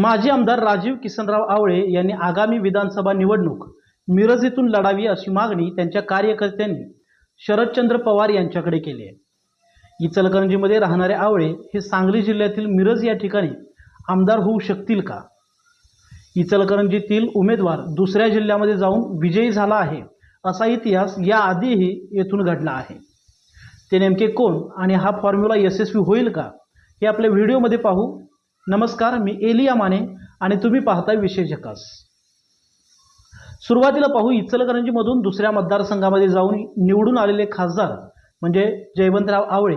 माजी आमदार राजीव किसनराव आवळे यांनी आगामी विधानसभा निवडणूक मिरज येथून लढावी अशी मागणी त्यांच्या कार्यकर्त्यांनी शरदचंद्र पवार यांच्याकडे केली आहे. इचलकरंजीमध्ये राहणारे आवळे हे सांगली जिल्ह्यातील मिरज या ठिकाणी आमदार होऊ शकतील का? इचलकरंजीतील उमेदवार दुसऱ्या जिल्ह्यामध्ये जाऊन विजयी झाला आहे असा इतिहास याआधीही येथून घडला आहे. ते नेमके कोण आणि हा फॉर्म्युला यशस्वी होईल का हे आपल्या व्हिडिओमध्ये पाहू. नमस्कार मी एलिया माने आणि तुम्ही पाहताय विशेष झकास. सुरुवातीला पाहू इचलकरंजीमधून दुसऱ्या मतदारसंघामध्ये जाऊन निवडून आलेले खासदार म्हणजे जयवंतराव आवळे.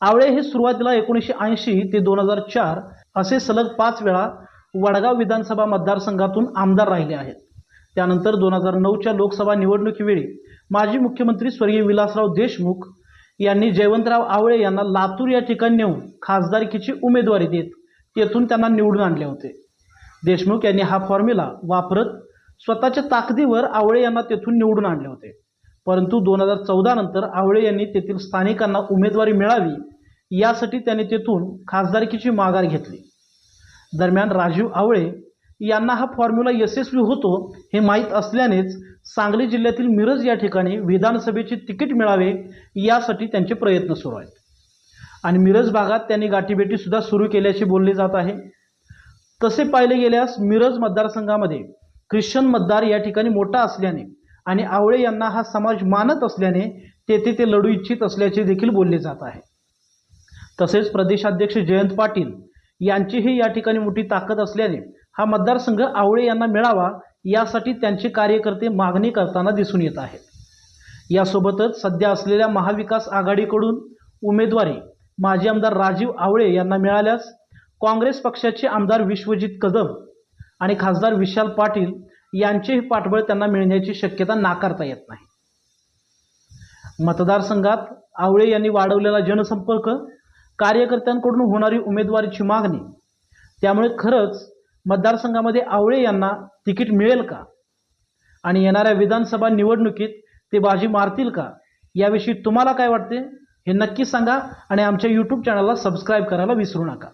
आवळे हे सुरुवातीला एकोणीसशे ऐंशी ते दोन हजार चार असे सलग पाच वेळा वडगाव विधानसभा मतदारसंघातून आमदार राहिले आहेत. त्यानंतर दोन हजार नऊच्या लोकसभा निवडणुकीवेळी माजी मुख्यमंत्री स्वर्गीय विलासराव देशमुख यांनी जयवंतराव आवळे यांना लातूर या ठिकाणी नेऊन खासदारकीची उमेदवारी देत तेथून त्यांना निवडून आणले होते. देशमुख यांनी हा फॉर्म्युला वापरत स्वतःच्या ताकदीवर आवळे यांना तेथून निवडून आणले होते. परंतु दोन हजार चौदा नंतर आवळे यांनी तेथील स्थानिकांना उमेदवारी मिळावी यासाठी त्यांनी तेथून खासदारकीची माघार घेतली. दरम्यान राजीव आवळे यांना हा फॉर्म्युला यशस्वी होतो हे माहीत असल्यानेच सांगली जिल्ह्यातील मिरज या ठिकाणी विधानसभेचे तिकीट मिळावे यासाठी त्यांचे प्रयत्न सुरू आहेत. आणि मिरज भागात त्यांनी गाठीभेटीसुद्धा सुरू केल्याचे बोलले जात आहे. तसे पाहिले गेल्यास मिरज मतदारसंघामध्ये ख्रिश्चन मतदार या ठिकाणी मोठा असल्याने आणि आवळे यांना हा समाज मानत असल्याने तेथे ते लढू इच्छित असल्याचे देखील बोलले जात आहे. तसेच प्रदेशाध्यक्ष जयंत पाटील यांचीही या ठिकाणी मोठी ताकद असल्याने हा मतदारसंघ आवळे यांना मिळावा यासाठी त्यांचे कार्यकर्ते मागणी करताना दिसून येत आहेत. यासोबतच सध्या असलेल्या महाविकास आघाडीकडून उमेदवारी माजी आमदार राजीव आवळे यांना मिळाल्यास काँग्रेस पक्षाचे आमदार विश्वजित कदम आणि खासदार विशाल पाटील यांचेही पाठबळ त्यांना मिळण्याची शक्यता नाकारता येत नाही. मतदारसंघात आवळे यांनी वाढवलेला जनसंपर्क कार्यकर्त्यांकडून होणारी उमेदवारीची मागणी त्यामुळे खरंच मतदारसंघामध्ये आवळे यांना तिकीट मिळेल का? आणि येणाऱ्या विधानसभा निवडणुकीत ते बाजी मारतील का? याविषयी तुम्हाला काय वाटते? हे नक्की सांगा आणि आमच्या यूट्यूब चॅनलला सबस्क्राईब करायला विसरू नका.